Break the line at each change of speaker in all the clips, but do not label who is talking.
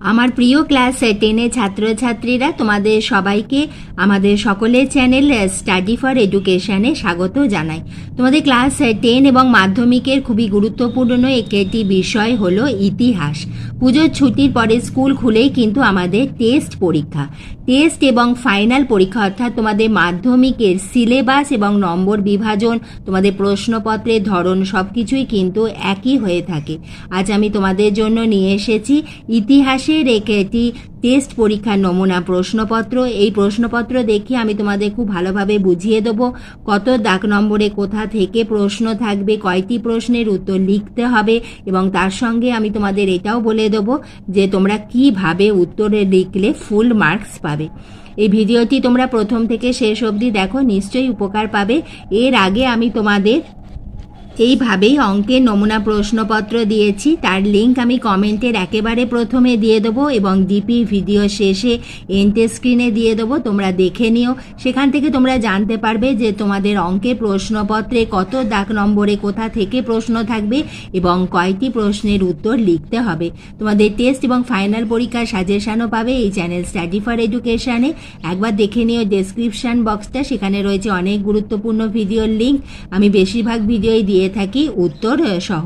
আমার প্রিয় ক্লাস টেনের ছাত্রছাত্রীরা, তোমাদের সবাইকে আমাদের সকলের চ্যানেল স্টাডি ফর এডুকেশনে স্বাগত জানাই। তোমাদের ক্লাস টেন এবং মাধ্যমিকের খুবই গুরুত্বপূর্ণ একটি বিষয় হলো ইতিহাস। পুজোর ছুটির পরে স্কুল খুলেই কিন্তু আমাদের টেস্ট পরীক্ষা। টেস্ট এবং ফাইনাল পরীক্ষা, অর্থাৎ তোমাদের মাধ্যমিকের সিলেবাস এবং নম্বর বিভাজন, তোমাদের প্রশ্নপত্রের ধরন সব কিছুই কিন্তু একই হয়ে থাকে। আজ আমি তোমাদের জন্য নিয়ে এসেছি ইতিহাসের একটি টেস্ট পরীক্ষার নমুনা, প্রশ্নপত্র। এই প্রশ্নপত্র দেখে আমি তোমাদের খুব ভালোভাবে বুঝিয়ে দেবো। কত দাগ নম্বরে কোথা থেকে প্রশ্ন থাকবে, কয়টি প্রশ্নের উত্তর লিখতে হবে, এবং তার সঙ্গে আমি তোমাদের এটাও বলে দেবো যে তোমরা কীভাবে উত্তরে লিখলে ফুল মার্কস পাবে। এই ভিডিওটি তোমরা প্রথম থেকে শেষ অবধি দেখো, নিশ্চয়ই উপকার পাবে। এর আগে আমি তোমাদের এইভাবেই অঙ্কের নমুনা প্রশ্নপত্র দিয়েছি। তার লিঙ্ক আমি কমেন্টের একেবারে প্রথমে দিয়ে দেবো এবং ডিপি ভিডিও শেষে এন্টে স্ক্রিনে দিয়ে দেবো। তোমরা দেখে নিও। সেখান থেকে তোমরা জানতে পারবে যে তোমাদের অঙ্কের প্রশ্নপত্রে কত দাগ নম্বরে কোথা থেকে প্রশ্ন থাকবে এবং কয়টি প্রশ্নের উত্তর লিখতে হবে। তোমাদের টেস্ট এবং ফাইনাল পরীক্ষার সাজেশানও পাবে এই চ্যানেল স্টাডি ফর এডুকেশানে একবার দেখে নিও ডেসক্রিপশন বক্সটা সেখানে রয়েছে অনেক গুরুত্বপূর্ণ ভিডিওর লিঙ্ক আমি বেশিরভাগ ভিডিওই দিয়ে থাকি উত্তর সহ।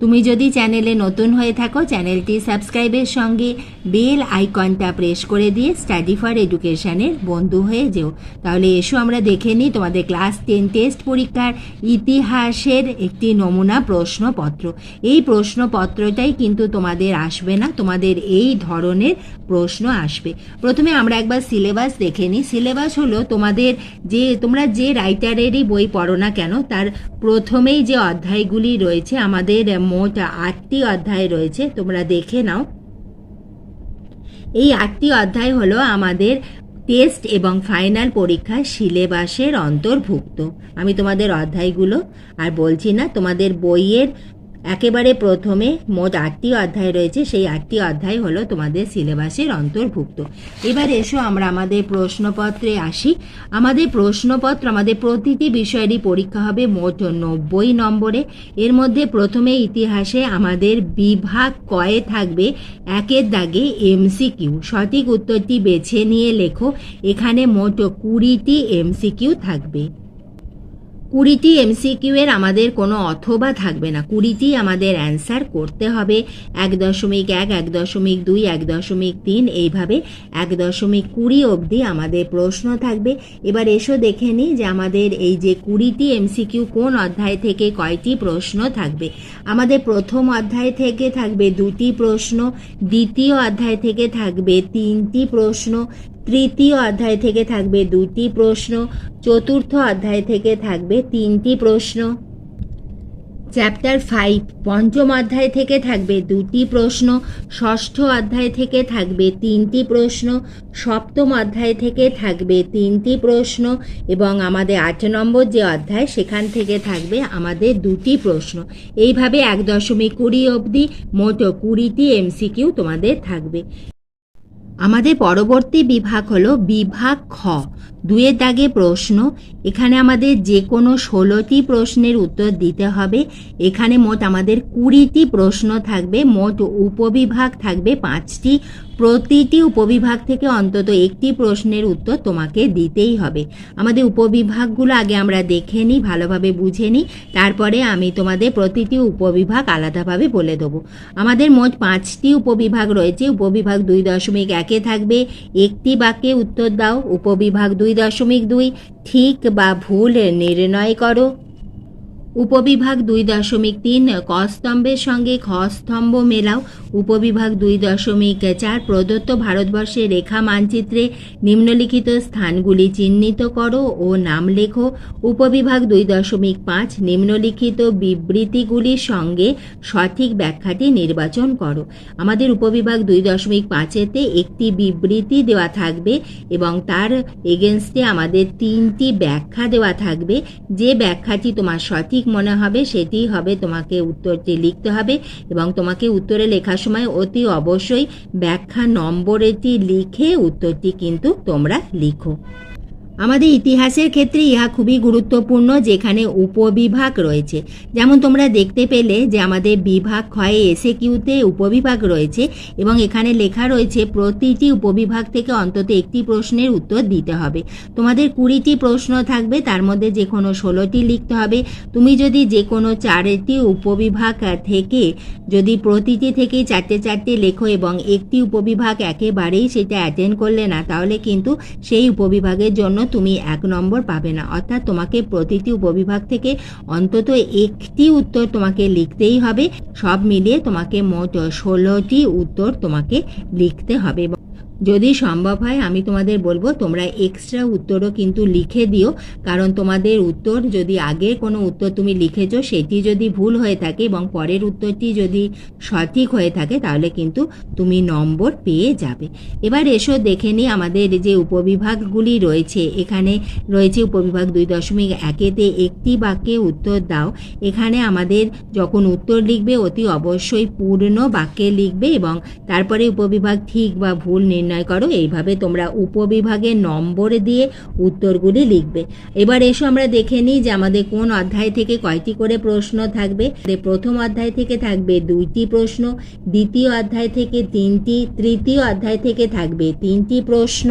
তুমি যদি চ্যানেলে নতুন হয়ে থাকো, চ্যানেলটি সাবস্ক্রাইবের সঙ্গে বেল আইকনটা প্রেস করে দিয়ে স্টাডি ফর এডুকেশনের বন্ধু হয়ে যেও। তাহলে এসো, আমরা দেখে নিই তোমাদের ক্লাস টেন টেস্ট পরীক্ষার ইতিহাসের একটি নমুনা প্রশ্নপত্র। এই প্রশ্নপত্রটাই কিন্তু তোমাদের আসবে না, তোমাদের এই ধরনের প্রশ্ন আসবে। প্রথমে আমরা একবার সিলেবাস দেখে নিই। সিলেবাস হলো তোমাদের যে, তোমরা যে রাইটারেরই বই পড়ো না কেন, তার প্রথমেই যে অধ্যায়গুলি রয়েছে, আমাদের মোট আটটি অধ্যায় রয়েছে, তোমরা দেখে নাও। এই আটটি অধ্যায় হলো আমাদের টেস্ট এবং ফাইনাল পরীক্ষার সিলেবাসের অন্তর্ভুক্ত। আমি তোমাদের অধ্যায়গুলো আর বলছি না, তোমাদের বইয়ের একেবারে প্রথমে মোট আটটি অধ্যায় রয়েছে, সেই আটটি অধ্যায় হলো তোমাদের সিলেবাসের অন্তর্ভুক্ত। এবার এসো আমরা আমাদের প্রশ্নপত্রে আসি। আমাদের প্রশ্নপত্র, আমাদের প্রতিটি বিষয়েরই পরীক্ষা হবে মোট নব্বই নম্বরে। এর মধ্যে প্রথমে ইতিহাসে আমাদের বিভাগ কয়ে থাকবে, একের দাগে এমসিকিউ। সঠিক উত্তরটি বেছে নিয়ে লেখো, এখানে মোট কুড়িটি এমসিকিউ থাকবে। কুড়িটি এমসিকিউ এর আমাদের কোনো অথবা থাকবে না। কুড়িটি আমাদের অ্যান্সার করতে হবে। এক দশমিক এক এক দশমিক দুই, এক দশমিক তিন, এইভাবে এক দশমিক কুড়ি অবধি আমাদের প্রশ্ন থাকবে। এবার এসো দেখে নিই যে আমাদের এই যে কুড়িটি এমসিকিউ কোন অধ্যায় থেকে কয়টি প্রশ্ন থাকবে। আমাদের প্রথম অধ্যায় থেকে থাকবে দুটি প্রশ্ন, দ্বিতীয় অধ্যায় থেকে থাকবে তিনটি প্রশ্ন তৃতীয় অধ্যায় থেকে থাকবে দুটি প্রশ্ন, চতুর্থ অধ্যায় থেকে থাকবে তিনটি প্রশ্ন। চ্যাপ্টার ফাইভ পঞ্চম অধ্যায় থেকে থাকবে দুটি প্রশ্ন, ষষ্ঠ অধ্যায় থেকে থাকবে তিনটি প্রশ্ন, সপ্তম অধ্যায় থেকে থাকবে তিনটি প্রশ্ন এবং আমাদের আট নম্বর যে অধ্যায় সেখান থেকে থাকবে আমাদের দুটি প্রশ্ন। এইভাবে এক দশমিক কুড়ি অবধি মোট কুড়িটি এমসিকিউ তোমাদের থাকবে। আমাদের পরবর্তী বিভাগ হলো বিভাগ খ। দুয়ের দাগে প্রশ্ন, এখানে আমাদের যে কোনো ষোলোটি প্রশ্নের উত্তর দিতে হবে। এখানে মোট আমাদের কুড়িটি প্রশ্ন থাকবে, মোট উপবিভাগ থাকবে পাঁচটি। প্রতিটি উপবিভাগ থেকে অন্তত একটি প্রশ্নের উত্তর তোমাকে দিতেই হবে। আমাদের উপবিভাগগুলো আগে আমরা দেখে নিই, ভালোভাবে বুঝে নিই। তারপরে আমি তোমাদের প্রতিটি উপবিভাগ আলাদাভাবে বলে দেবো। আমাদের মোট পাঁচটি উপবিভাগ রয়েছে। উপবিভাগ দুই দশমিক একে থাকবে, একটি বাক্যে উত্তর দাও। উপবিভাগ দুই দশমিক দুই ঠিক বা ভুল নির্ণয় করো। উপবিভাগ দুই দশমিক তিন ক স্তম্ভের সঙ্গে খ স্তম্ভ মেলাও। উপবিভাগ দুই দশমিক চার প্রদত্ত ভারতবর্ষের রেখা মানচিত্রে নিম্নলিখিত স্থানগুলি চিহ্নিত করো ও নাম লেখো। উপবিভাগ দুই দশমিক পাঁচ নিম্নলিখিত বিবৃতিগুলির সঙ্গে সঠিক ব্যাখ্যাটি নির্বাচন করো। আমাদের উপবিভাগ দুই দশমিক পাঁচেতে একটি বিবৃতি দেওয়া থাকবে এবং তার এগেনস্টে আমাদের তিনটি ব্যাখ্যা দেওয়া থাকবে। যে ব্যাখ্যাটি তোমার সঠিক মনে হবে সেটি হবে তোমাকে উত্তরটি লিখতে হবে এবং তোমাকে উত্তরে লেখার সময় অতি অবশ্যই ব্যাখ্যা নম্বরেটি লিখে উত্তরটি কিন্তু তোমরা লিখো। আমাদের ইতিহাসের ক্ষেত্রে ইহা খুবই গুরুত্বপূর্ণ যেখানে উপবিভাগ রয়েছে। যেমন তোমরা দেখতে পেলে যে আমাদের বিভাগ ক্ষয়ে এসে কিউতে উপবিভাগ রয়েছে এবং এখানে লেখা রয়েছে, প্রতিটি উপবিভাগ থেকে অন্তত একটি প্রশ্নের উত্তর দিতে হবে। তোমাদের কুড়িটি প্রশ্ন থাকবে, তার মধ্যে যে কোনো ষোলোটি লিখতে হবে। তুমি যদি যে কোনো চারটি উপবিভাগ থেকে যদি প্রতিটি থেকেই চারটে চারটে লেখো এবং একটি উপবিভাগ একেবারেই সেটা অ্যাটেন্ড করলে না, তাহলে কিন্তু সেই উপবিভাগের জন্য তুমি এক নম্বর পাবে না। অর্থাৎ তোমাকে প্রতিটি উপবিভাগ থেকে অন্তত একটি উত্তর তোমাকে লিখতেই হবে। সব মিলিয়ে তোমাকে মোট ষোলোটি উত্তর তোমাকে লিখতে হবে। যদি সম্ভব হয়, আমি তোমাদের বলব, তোমরা এক্সট্রা উত্তরও কিন্তু লিখে দিও। কারণ তোমাদের উত্তর যদি আগের কোনো উত্তর তুমি লিখেছো, সেটি যদি ভুল হয়ে থাকে এবং পরের উত্তরটি যদি সঠিক হয়ে থাকে, তাহলে কিন্তু তুমি নম্বর পেয়ে যাবে। এবার এসো দেখে নিই আমাদের যে উপবিভাগগুলি রয়েছে। এখানে রয়েছে উপবিভাগ দুই দশমিক একেতে একটি বাক্যে উত্তর দাও। এখানে আমাদের যখন উত্তর লিখবে, অতি অবশ্যই পূর্ণ বাক্যে লিখবে এবং তারপরে উপবিভাগ ঠিক বা ভুল নির্ণয় করো, এইভাবে তোমরা উপবিভাগে নম্বর দিয়ে উত্তরগুলি লিখবে। এবার এসো আমরা দেখে নিই যে আমাদের কোন অধ্যায় থেকে কয়টি করে প্রশ্ন থাকবে। প্রথম অধ্যায় থেকে থাকবে দুইটি প্রশ্ন, দ্বিতীয় অধ্যায় থেকে তিনটি, তৃতীয় অধ্যায় থেকে থাকবে তিনটি প্রশ্ন।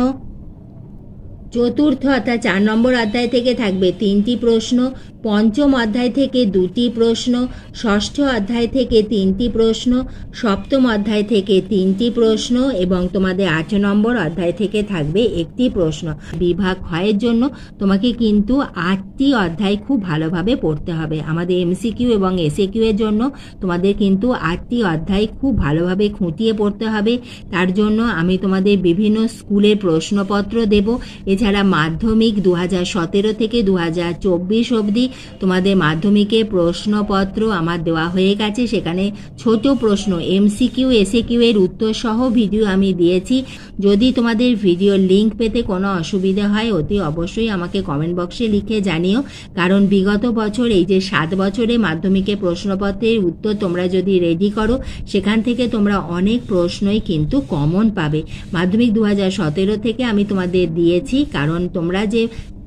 চতুর্থ অর্থাৎ চার নম্বর অধ্যায় থেকে থাকবে তিনটি প্রশ্ন, পঞ্চম অধ্যায় থেকে দুটি প্রশ্ন, ষষ্ঠ অধ্যায় থেকে তিনটি প্রশ্ন, সপ্তম অধ্যায় থেকে তিনটি প্রশ্ন এবং তোমাদের আট নম্বর অধ্যায় থেকে থাকবে একটি প্রশ্ন। বিভাগ ক্ষয়ের জন্য তোমাকে কিন্তু আটটি অধ্যায় খুব ভালোভাবে পড়তে হবে। আমাদের এমসিকিউ এবং এসএকিউ এর জন্য তোমাদের কিন্তু আটটি অধ্যায় খুব ভালোভাবে খুঁটিয়ে পড়তে হবে। তার জন্য আমি তোমাদের বিভিন্ন স্কুলের প্রশ্নপত্র দেব। এছাড়া মাধ্যমিক দু সতেরো থেকে দু চব্বিশ অবধি তোমাদের মাধ্যমিকে প্রশ্নপত্র আমার দেওয়া হয়ে গেছে। সেখানে ছোট প্রশ্ন এমসিকিউ এসএকিউ এর উত্তর সহ ভিডিও আমি দিয়েছি। যদি তোমাদের ভিডিও লিংক পেতে কোনো অসুবিধা হয়, অতি অবশ্যই আমাকে কমেন্ট বক্সে লিখে জানিও। কারণ বিগত বছর, এই যে সাত বছরে মাধ্যমিকে প্রশ্নপত্রের উত্তর তোমরা যদি রেডি করো, সেখান থেকে তোমরা অনেক প্রশ্নই কিন্তু কমন পাবে। মাধ্যমিক দু সতেরো থেকে আমি তোমাদের দিয়েছি। কারণ তোমরা যে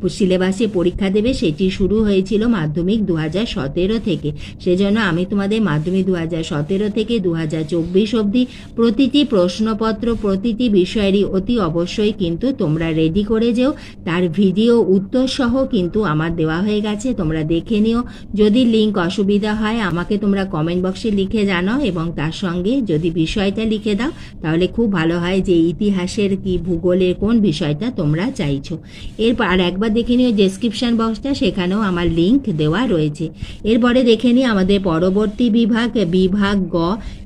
সিলেবাসে পরীক্ষা দেবে, সেটি শুরু হয়েছিল মাধ্যমিক দু হাজার সতেরো থেকে। সেজন্য আমি তোমাদের মাধ্যমিক দু হাজার সতেরো থেকে দু হাজার চব্বিশ অবধি প্রতিটি প্রশ্নপত্র, প্রতিটি বিষয়েরই অতি অবশ্যই কিন্তু তোমরা রেডি করে যেও। তার ভিডিও উত্তর সহ কিন্তু আমার দেওয়া হয়ে গেছে, তোমরা দেখে নিও। যদি লিঙ্ক অসুবিধা হয়, আমাকে তোমরা কমেন্ট বক্সে লিখে জানাও এবং তার সঙ্গে যদি বিষয়টা লিখে দাও, তাহলে খুব ভালো হয় যে ইতিহাসের কি, ভূগোলের কোন বিষয়টা তোমরা চাইছো। এরপর আর একবার দেখে নিও ডেসক্রিপশান বক্সটা সেখানেও আমার লিংক দেওয়া রয়েছে। এরপরে দেখে নিই আমাদের পরবর্তী বিভাগ বিভাগ গ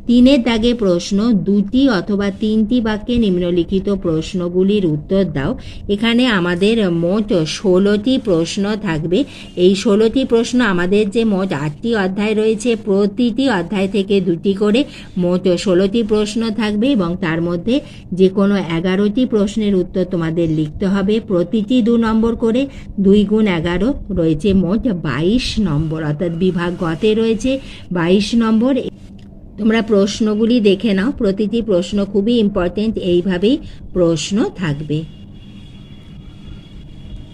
তিনের দাগে প্রশ্ন দুটি অথবা তিনটি বাক্যে নিম্নলিখিত প্রশ্নগুলির উত্তর দাও। এখানে আমাদের মোট ষোলোটি প্রশ্ন থাকবে। এই ষোলোটি প্রশ্ন আমাদের যে মোট আটটি অধ্যায় রয়েছে, প্রতিটি অধ্যায় থেকে দুটি করে মোট ষোলোটি প্রশ্ন থাকবে এবং তার মধ্যে যে কোনো এগারোটি প্রশ্নের উত্তর তোমাদের লিখতে হবে। প্রতিটি দু নম্বর করে দুই গুণ এগারো রয়েছে মোট বাইশ নম্বর, অর্থাৎ বিভাগ গতে রয়েছে। বাইশ নম্বর তোমরা প্রশ্নগুলি দেখে নাও। প্রতিটি প্রশ্ন খুবই ইম্পর্টেন্ট এইভাবেই প্রশ্ন থাকবে।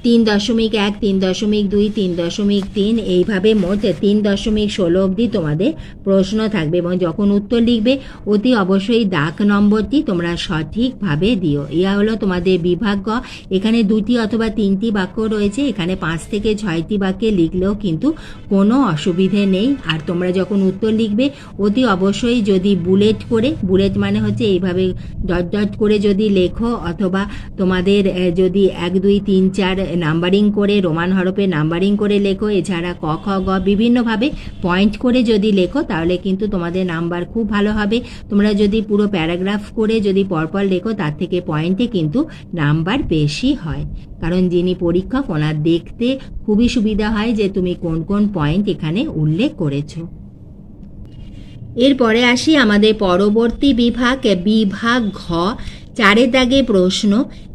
তিন দশমিক এক, তিন দশমিক দুই, তিন দশমিক তিন, এইভাবে মোট তিন দশমিক ষোলো অবধি তোমাদের প্রশ্ন থাকবে এবং যখন উত্তর লিখবে, অতি অবশ্যই দাগ নম্বরটি তোমরা সঠিকভাবে দিও। ইয়া হলো তোমাদের বিভাগ এখানে দুটি অথবা তিনটি বাক্য রয়েছে, এখানে পাঁচ থেকে ছয়টি বাক্যে লিখলেও কিন্তু কোনো অসুবিধে নেই। আর তোমরা যখন উত্তর লিখবে, অতি অবশ্যই যদি বুলেট করে, বুলেট মানে হচ্ছে এইভাবে ডট ডট করে যদি লেখো অথবা তোমাদের যদি এক, দুই, তিন, চার নাম্বারিং করে, রোমান হরফে নাম্বারিং করে লেখো। এছাড়া ক, খ, গ বিভিন্নভাবে পয়েন্ট করে যদি লেখো, তাহলে কিন্তু তোমাদের নাম্বার খুব ভালো হবে। তোমরা যদি পুরো প্যারাগ্রাফ করে যদি পরপর লেখো, তার থেকে পয়েন্টে কিন্তু নাম্বার বেশি হয়। কারণ যিনি পরীক্ষক, ওনার দেখতে খুবই সুবিধা হয় যে তুমি কোন কোন পয়েন্ট এখানে উল্লেখ করেছ। এরপরে আসি আমাদের পরবর্তী বিভাগ বিভাগ ঘ। চারের দাগে প্রশ্ন,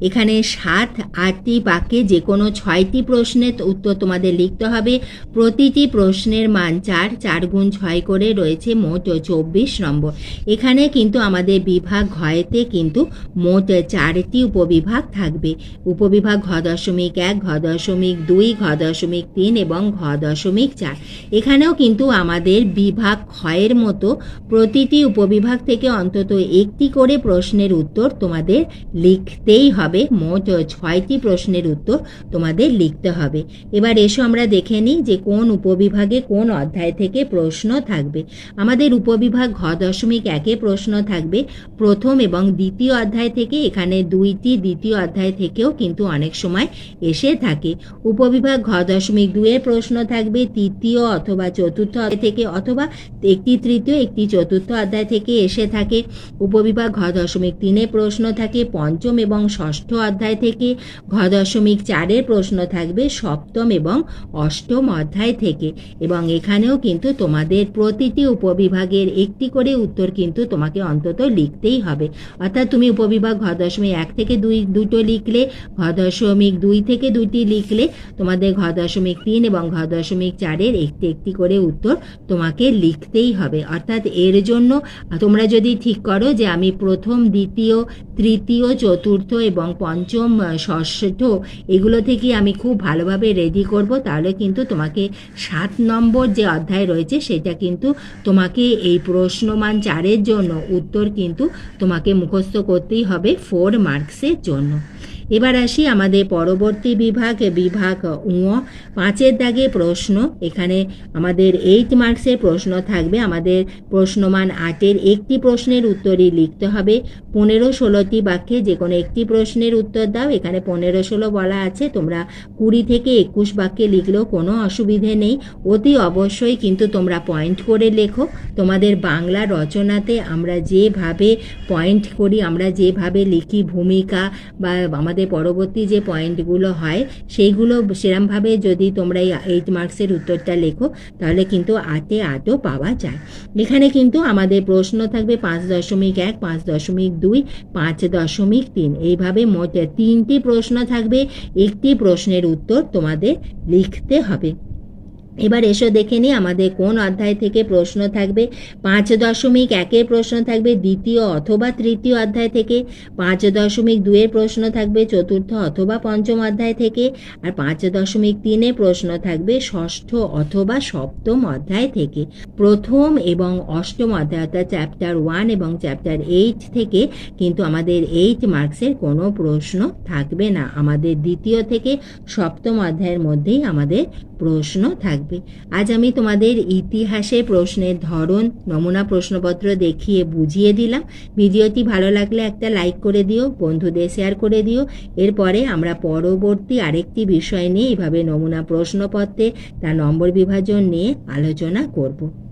এখানে সাত, আটটি বাক্যে যে কোনো ছয়টি প্রশ্নের উত্তর তোমাদের লিখতে হবে। প্রতিটি প্রশ্নের মান চার চার গুণ ছয় করে রয়েছে মোট চব্বিশ নম্বর। এখানে কিন্তু আমাদের বিভাগ ঘয়েতে কিন্তু মোট চারটি উপবিভাগ থাকবে। উপবিভাগ ঘ দশমিক এক, ঘ দশমিক দুই, ঘ দশমিক তিন এবং ঘ দশমিক চার। এখানেও কিন্তু আমাদের বিভাগ ক্ষয়ের মতো প্রতিটি উপবিভাগ থেকে অন্তত একটি করে প্রশ্নের উত্তর তোমাদের লিখতেই হবে। মোট ছয়টি প্রশ্নের উত্তর তোমাদের লিখতে হবে। এবার এসো আমরা দেখে নিই যে কোন উপবিভাগে কোন অধ্যায় থেকে প্রশ্ন থাকবে। আমাদের উপবিভাগ ঘ দশমিক একে প্রশ্ন থাকবে। প্রথম এবং দ্বিতীয় অধ্যায় থেকে এখানে দুইটি দ্বিতীয় অধ্যায় থেকেও কিন্তু অনেক সময় এসে থাকে। উপবিভাগ ঘ দশমিক দুয়ে প্রশ্ন থাকবে। তৃতীয় অথবা চতুর্থ অধ্যায় থেকে অথবা একটি তৃতীয়, একটি চতুর্থ অধ্যায় থেকে এসে থাকে। উপবিভাগ ঘ দশমিক তিনে প্রশ্ন থাকে পঞ্চম এবং ষষ্ঠ অধ্যায় থেকে। ঘ দশমিক চারের প্রশ্ন থাকবে সপ্তম এবং অষ্টম অধ্যায় থেকে। এবং এখানেও কিন্তু তোমাদের প্রতিটি উপবিভাগের একটি করে উত্তর কিন্তু তোমাকে অন্তত লিখতেই হবে। অর্থাৎ তুমি উপবিভাগ ঘ দশমিক এক থেকে দুই, দুটো লিখলে ঘ দশমিক দুই থেকে দুইটি লিখলে তোমাদের ঘ দশমিক তিন এবং ঘ দশমিক চারের একটি একটি করে উত্তর তোমাকে লিখতেই হবে। অর্থাৎ এর জন্য তোমরা যদি ঠিক করো যে আমি প্রথম, দ্বিতীয় তৃতীয়, চতুর্থ এবং পঞ্চম ষষ্ঠ, এগুলো থেকে আমি খুব ভালোভাবে রেডি করব। তাহলে কিন্তু তোমাকে সাত নম্বর যে অধ্যায় রয়েছে, সেটা কিন্তু তোমাকে এই প্রশ্নমান চারের জন্য উত্তর কিন্তু তোমাকে মুখস্থ করতেই হবে ফোর মার্কসের জন্য। এবার আসি আমাদের পরবর্তী বিভাগ বিভাগ উঁ পাঁচের দাগে প্রশ্ন। এখানে আমাদের এইট মার্কসের প্রশ্ন থাকবে। আমাদের প্রশ্নমান আটের একটি প্রশ্নের উত্তরই লিখতে হবে। পনেরো ষোলোটি বাক্যে যে কোনো একটি প্রশ্নের উত্তর দাও। এখানে পনেরো ষোলো বলা আছে। তোমরা কুড়ি থেকে একুশ বাক্যে লিখলেও কোনো অসুবিধে নেই। অতি অবশ্যই কিন্তু তোমরা পয়েন্ট করে লেখো। তোমাদের বাংলা রচনাতে আমরা যেভাবে পয়েন্ট করি, আমরা যেভাবে লিখি ভূমিকা বা আমাদের পরবর্তী যে পয়েন্টগুলো হয়, সেইগুলো সেরমভাবে যদি তোমরা এই এইট মার্কসের উত্তরটা লেখো, তাহলে কিন্তু আটে আটও পাওয়া যায়। এখানে কিন্তু আমাদের প্রশ্ন থাকবে পাঁচ দশমিক এক, পাঁচ দশমিক দুই, পাঁচ দশমিক তিন। এইভাবে মোট তিনটি প্রশ্ন থাকবে, একটি প্রশ্নের উত্তর তোমাদের লিখতে হবে। এবার এসো দেখে নিই আমাদের কোন অধ্যায় থেকে প্রশ্ন থাকবে। পাঁচ দশমিক একের প্রশ্ন থাকবে, দ্বিতীয় অথবা তৃতীয় অধ্যায় থেকে। পাঁচ দশমিক দুয়ের প্রশ্ন থাকবে, চতুর্থ অথবা পঞ্চম অধ্যায় থেকে। আর পাঁচ দশমিক তিনে প্রশ্ন থাকবে, ষষ্ঠ অথবা সপ্তম অধ্যায় থেকে। প্রথম এবং অষ্টম অধ্যায় অর্থাৎ চ্যাপ্টার ওয়ান এবং চ্যাপ্টার এইট থেকে কিন্তু আমাদের এইট মার্কসের কোনো প্রশ্ন থাকবে না। আমাদের দ্বিতীয় থেকে সপ্তম অধ্যায়ের মধ্যেই আমাদের প্রশ্ন থাকবে। আজ আমি তোমাদের ইতিহাসে প্রশ্নের ধরন, নমুনা প্রশ্নপত্র দেখিয়ে বুঝিয়ে দিলাম। ভিডিওটি ভালো লাগলে একটা লাইক করে দিও, বন্ধুদের শেয়ার করে দিও। এরপরে আমরা পরবর্তী আরেকটি বিষয় নিয়ে এভাবে নমুনা প্রশ্নপত্রে তার নম্বর বিভাজন নিয়ে আলোচনা করব।